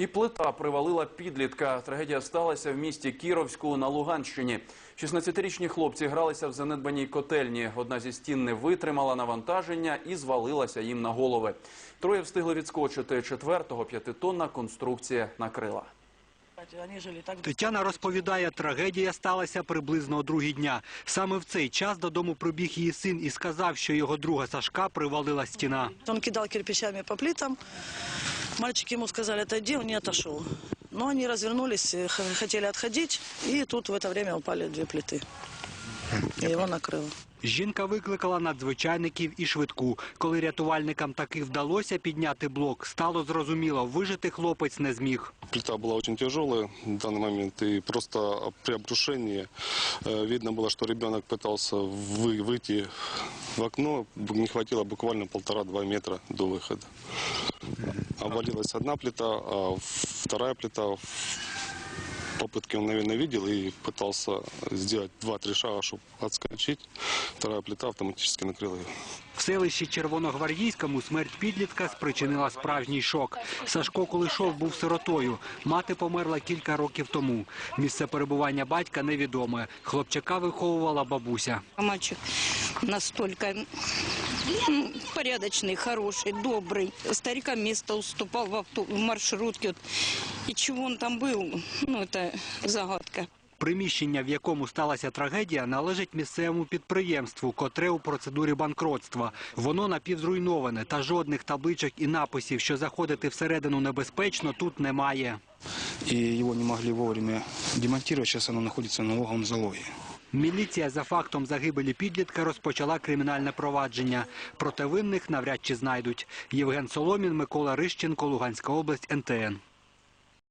І плита привалила підлітка. Трагедія сталася в місті Кіровську на Луганщині. 16-річні хлопці гралися в занедбаній котельні. Одна зі стін не витримала навантаження і звалилася їм на голови. Троє встигли відскочити. Четвертого п'ятитонна конструкція накрила. Они жили так Тетяна розповідає, трагедія сталася приблизно о другій дня. Саме в цей час додому прибіг її син і сказав, що його друга Сашка привалила стіна. Он кидал кирпичами по плитам. Мальчики ему сказали, отойди, он не отошел. Но они развернулись, э, х- хотели отходить, и тут в это время упали две плиты. И его накрыло. Жінка викликала надзвичайників і швидку. Коли рятувальникам таки вдалося підняти блок, стало зрозуміло, вижити хлопець не зміг. Плита была очень тяжелая в данный момент, и просто при обрушении э, видно было, что ребенок пытался вы- выйти в окно, б- не хватило буквально полтора-два метра до выхода. Обвалилась одна плита, а вторая плита в попытке он, наверное, видел и пытался сделать два-три шага, чтобы отскочить. Вторая плита автоматически накрыла его. В селищі Червоногвардійському смерть підлітка спричинила справжній шок. Сашко Кулишов був сиротою. Мати померла кілька років тому. Місце перебування батька невідоме. Хлопчака виховувала бабуся. А Мальчик настолько м, порядочный, хороший, добрый. Старикам место уступал в, авто, в маршрутке. Вот. И чего он там был, ну, это загадка. Приміщення, в якому сталася трагедія, належить місцевому підприємству, котре у процедурі банкротства. Воно напівзруйноване, та жодних табличок і написів, що заходити всередину небезпечно, тут немає. и его не могли вовремя демонтировать. Сейчас оно находится в налоговом залоге. Міліція за фактом загибелі підлітка розпочала кримінальне провадження. Проти винних навряд чи знайдуть. Євген Соломін, Микола Рищенко, Луганська область, НТН.